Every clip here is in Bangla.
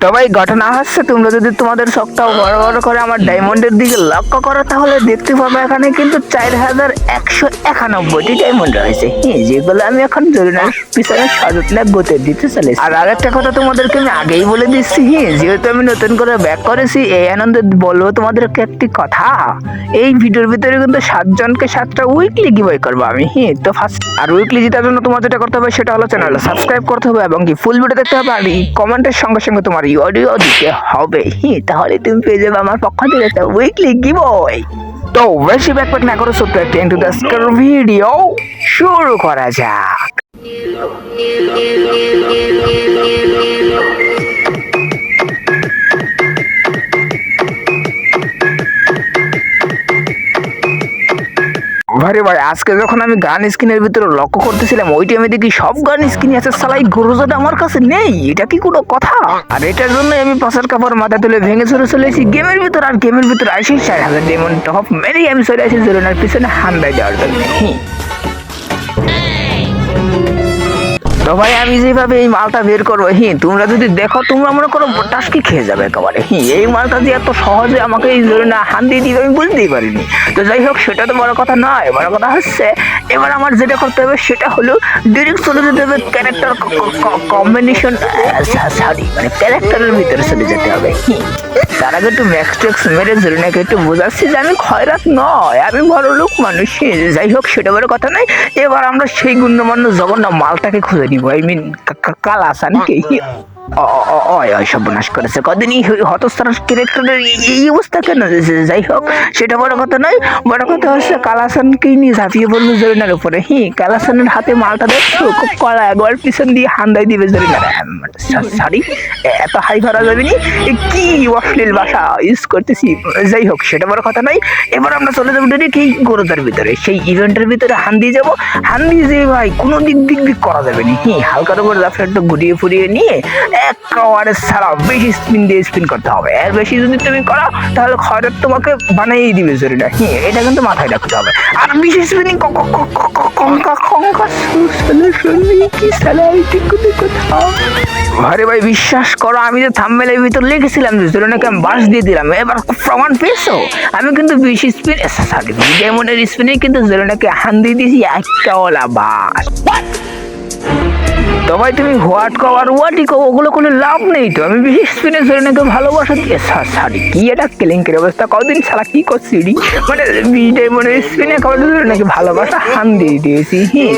তো ভাই ঘটনা হচ্ছে তোমরা যদি তোমাদের শখটাও বড় বড় করে আমার ডায়মন্ডের দিকে লক্ষ্য করো তাহলে দেখতে পাবে এখানে কিন্তু চার হাজার একশো একানব্বইটি ডায়মন্ড রয়েছে। হ্যাঁ, যেগুলো আমি এখন জরিনার পিছনে সযত্নে গোতে দিতে চলেছি। আর আরেকটা কথা তোমাদেরকে আমি আগেই বলে দিচ্ছি হ্যাঁ যেহেতু আমি নতুন করে ব্যাক করেছি এই আনন্দে বলব তোমাদেরকে একটি কথা। এই ভিডিওর ভিতরে কিন্তু সাতজনকে সাতটা উইকলি গিভওয়ে করব আমি হ্যাঁ তো ফার্স্ট আর উইকলি জেতার জন্য তোমার যেটা করতে হবে সেটা হলো চ্যানেলটা সাবস্ক্রাইব করতে হবে এবং কি ফুল ভিডিও দেখতে হবে আর কমেন্টের সঙ্গে সঙ্গে তোমার অডিও দিতে হবে হ্যাঁ তাহলে তুমি পেয়ে যাবে আমার পক্ষ থেকে একটা উইকলি গিভওয়ে তো বেশি ব্যাকপ্যাক না করে সত্য একটা ইন্টু দ্য ভিডিও শুরু করা যাক ভাই ভাই, আজকে যখন আমি গান স্ক্রিনের ভিতরে লক্ষ্য করতেছিলাম, ওই টাইমে দেখি সব গান স্ক্রিনে আছে, সালাই গরুজাটা আমার কাছে নেই, এটা কি কোনো কথা আর এটার জন্য আমি পাশের কাপড় মাথা তুলে ভেঙে চলে চলেছি গেমের ভিতর, আর গেমের ভিতর আসি চার হাজার ডেমন টপ মেরেই আমি চলে আসি, জোরনার পিছনে হান্দাই দেওয়ার জন্য। তো ভাই, আমি যেভাবে এই মালটা বের করব, হি, তোমরা যদি দেখো, তোমরা মনে করো টাস্কি খেয়ে যাবে একেবারে। হি, এই মালটা দিয়ে এত সহজে আমাকে এই না হান দিয়ে দিবে, আমি বুঝতেই পারিনি। তো যাই হোক, সেটা তো বড় কথা নয়, বড় কথা হচ্ছে এবার আমার যেটা করতে হবে সেটা হলো ডিরেক্ট চলে যেতে হবে ক্যারেক্টার কম্বিনেশন সরি মানে ক্যারেক্টারের ভিতরে চলে যেতে হবে। তার আগে একটু ম্যাক্স ট্যাক্স মেরে জরিনাকে একটু বোঝাচ্ছি যে আমি খয়রাত নয়, আমি বড় লোক মানুষ। যাই হোক, সেটা বড় কথা নয়। এবার আমরা সেই গুণ্যমান্য জঘন্য মালটাকে খুঁজে নিব। আই মিন কাল আসানকে। সর্বনাশ করেছে। কদিনই হতস্তার ক্যারেক্টারের এই অবস্থা কেন? যাই হোক, সেটা বড় কথা নয়। বড় কথা হচ্ছে কালাসানকেই নিয়ে ঝাঁপিয়ে পড়ল জরিনার উপরে। হি, কালাসানের হাতে মালটা দেখছ? খুব কড়া একবার পিছন দিয়ে হান্দাই দিবে জরিনার। সরি এত হাই ধরা যাবে কি অশ্লীল ভাষা ইউজ করতেছি? যাই হোক, সেটা বড় কথা নয়। এবার আমরা চলে যাব ডাইরেক্ট এই গোরদার ভিতরে। সেই ইভেন্টের ভিতরে হান দিয়ে যাব। হান দিয়ে যে ভাই, কোনো দিক দিক দিক করা যাবে না। হি, হালকার উপর একটু ঘুরিয়ে ফুরিয়ে নিয়ে একেবারে সারা বেশি স্পিন দিয়ে স্পিন করতে হবে বেশি যদি তুমি করো তাহলে তোমাকে দিবে জরিটা হি এটা কিন্তু মাথায় রাখতে হবে আর বেশি স্পিনিং কঙ্কা কঙ্কা কি আরে ভাই বিশ্বাস করো আমি যে থাম্বেলের ভিতর লিখেছিলাম যে জোরনাকে আমি বাস দিয়ে দিলাম এবার প্রমাণ পেয়েছ আমি কিন্তু বিশ স্পিন সরি ডেমনের স্পিনে কিন্তু জোরনাকে হান দিয়ে দিয়েছি একটা ওলা বাস তো ভাই, তুমি হোয়াট কো আর হোয়াটই কো ওগুলো কোনো লাভ নেই তো। আমি বিশেষ স্পিনে ধরে জোরনাকে ভালোবাসা দিয়ে সারি কি এটা কেলেঙ্কের অবস্থা? কদিন ছাড়া কি করছি রি? মানে বিটাই মানে স্পিনে কবাদ ধরে নাকি ভালোবাসা হান দিয়ে দিয়েছি হ্যাঁ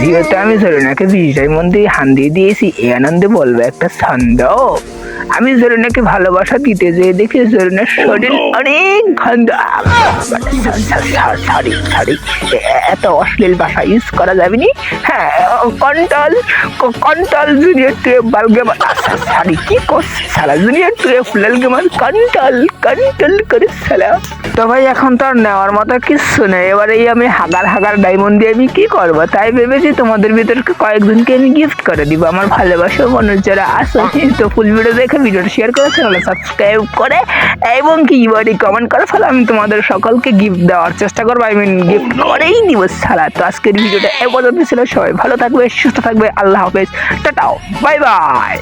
যেহেতু আমি ধরে নাকি বিটাই মন দিয়ে হান দিয়ে দিয়েছি। এ আনন্দে বলবে একটা ছন্দ। আমি জরুনাকে ভালোবাসা দিতে যেয়ে দেখি জরুনের শরীর অনেক গন্ধ। সরি সরি এত অশ্লীল ভাষা ইউজ করা যাবে নি হ্যাঁ কন্ট্রোল কন্ট্রোল জুনিয়র তুই বালগে সরি কি করছিস সালা জুনিয়র টুয়েলভ লালগেমার কন্ট্রোল কন্ট্রোল করে সালা তো ভাই এখন তো আর নেওয়ার মতো কিচ্ছু নেই। এবার এই আমি হাগার হাগার ডায়মন্ড দিয়ে আমি কি করব? তাই ভেবেছি তোমাদের ভিতরকে কয়েকজনকে আমি গিফট করে দিব। আমার ভালোবাসা মানুষ যারা আসো তো ফুল ভিডিও দেখে ভিডিওটা শেয়ার করে চ্যানেলে সাবস্ক্রাইব করে এবং কি বডি কমেন্ট করে ফেলে আমি তোমাদের সকলকে গিফট দেওয়ার চেষ্টা করব। আই মিন গিফট করেই দিব সালা। তো আজকের ভিডিওটা এ পর্যন্ত ছিল। সবাই ভালো থাকবে সুস্থ থাকবে। আল্লাহ হাফেজ। টাটাও বাই বাই।